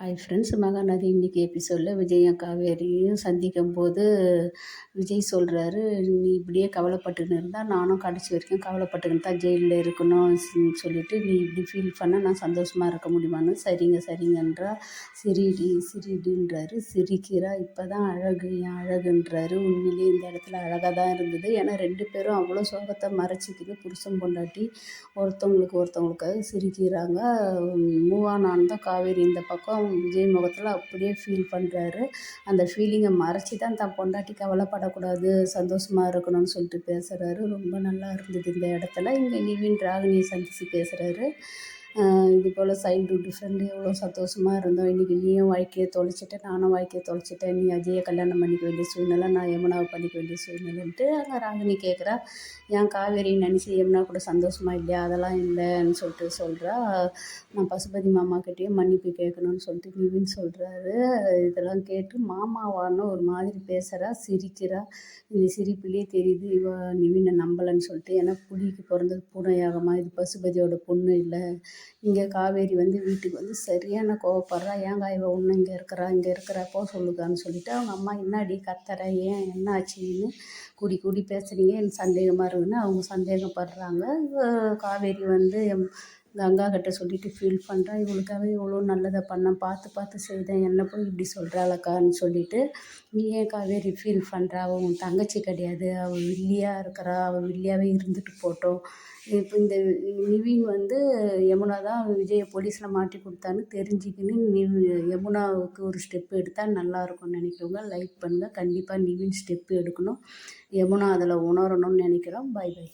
Hi friends Mahanadi இன்றைக்கி எபிசோடில் விஜயும் காவேரியும் சந்திக்கும் போது விஜய் சொல்கிறாரு நீ இப்படியே கவலைப்பட்டுன்னு இருந்தால் நானும் கடைசி வரைக்கும் கவலைப்பட்டுக்கின்னு தான் ஜெயிலில் இருக்கணும் சொல்லிவிட்டு நீ இப்படி ஃபீல் பண்ணால் நான் சந்தோஷமாக இருக்க முடியுமான்னு? சரிங்க சரிங்கன்றா. சிரிடி சிரிடின்றாரு. சிரிக்கிறா இப்போ தான் அழகு என் அழகுன்றாரு. உண்மையிலேயே இந்த இடத்துல அழகாக தான் இருந்தது. ஏன்னா ரெண்டு பேரும் அவ்வளோ சோகத்தை மறைச்சிக்கிது புருஷன் பொண்டாட்டி ஒருத்தவங்களுக்கு ஒருத்தவங்களுக்காக சிரிக்கிறாங்க. மூவான் தான் காவேரி இந்த பக்கம். விஜய் முகத்தில் அப்படியே ஃபீல் பண்ணுறாரு அந்த ஃபீலிங்கை மறைச்சி தான் தன் பொண்டாட்டி கவலைப்படக்கூடாது சந்தோஷமாக இருக்கணும்னு சொல்லிட்டு பேசுகிறாரு ரொம்ப நல்லா இருந்தது இந்த இடத்துல. இங்கே நிவின் ராகினியை சந்தித்து பேசுகிறாரு இது போல் சைல்டுஹுட் ஃப்ரெண்டு எவ்வளோ சந்தோஷமாக இருந்தோம். இன்றைக்கி நீயும் வாழ்க்கையை தொலைச்சிட்ட நானும் வாழ்க்கையை தொலைச்சிட்டேன் நீ அஜயை கல்யாணம் பண்ணிக்க வேண்டிய சூழ்நிலை நான் யமுனாவை பண்ணிக்க வேண்டிய சூழ்நிலைன்ட்டு அங்கே ராகினி கேட்குறா ஏன் காவேரி நினச்சி யமுனா கூட சந்தோஷமாக இல்லையா? அதெல்லாம் இல்லைன்னு சொல்லிட்டு சொல்கிறா நான் பசுபதி மாமாக்கிட்டேயும் மன்னிப்பு கேட்கணும்னு சொல்லிட்டு நிவின் சொல்கிறாரு இதெல்லாம் கேட்டு மாமாவான்னு ஒரு மாதிரி பேசுகிறா சிரிக்கிறா. இந்த சிரிப்புலேயே தெரியுது இவ நிவினை நம்பலைன்னு சொல்லிட்டு ஏன்னா புலிக்கு பிறந்தது பூனையாகமா? இது பசுபதியோட பொண்ணு இல்லை. இங்கே காவேரி வந்து வீட்டுக்கு வந்து சரியான கோவப்படுறா. ஏங்க இவ ஒன்று இங்கே இருக்கிறா இங்கே இருக்கிறா போ சொல்லுக்கான்னு சொல்லிவிட்டு அவங்க அம்மா என்னாடி கத்துற? ஏன்? என்ன ஆச்சுன்னு கூடி கூடி பேசுகிறீங்க எனக்கு சந்தேகமாக இருக்குதுன்னு அவங்க சந்தேகப்படுறாங்க. காவேரி வந்து கங்கா கிட்ட சொல்லிட்டு ஃபீல் பண்ணுறா இவளுக்காக இவ்வளோ நல்லதை பண்ணேன். பார்த்து பார்த்து செய்தேன். என்ன போய் இப்படி சொல்கிறாளக்கான்னு சொல்லிட்டு நீ ஏன் காவேரி ஃபீல் பண்ணுறா அவள் உன் தங்கச்சி கிடையாது. அவள் வில்லியாக இருக்கிறா. அவள் வில்லியாகவே இருந்துட்டு போட்டோம். இப்போ இந்த நிவின் வந்து யமுனா தான் விஜயை போலீஸில் மாட்டி கொடுத்தான்னு தெரிஞ்சுக்கின்னு நிவ் யமுனாவுக்கு ஒரு ஸ்டெப் எடுத்தால் நல்லாயிருக்கும்னு நினைக்கிறவங்க லைக் பண்ணுங்கள் கண்டிப்பாக நிவின் ஸ்டெப்பு எடுக்கணும். யமுனா அதில் உணரணும்னு நினைக்கிறோம். By by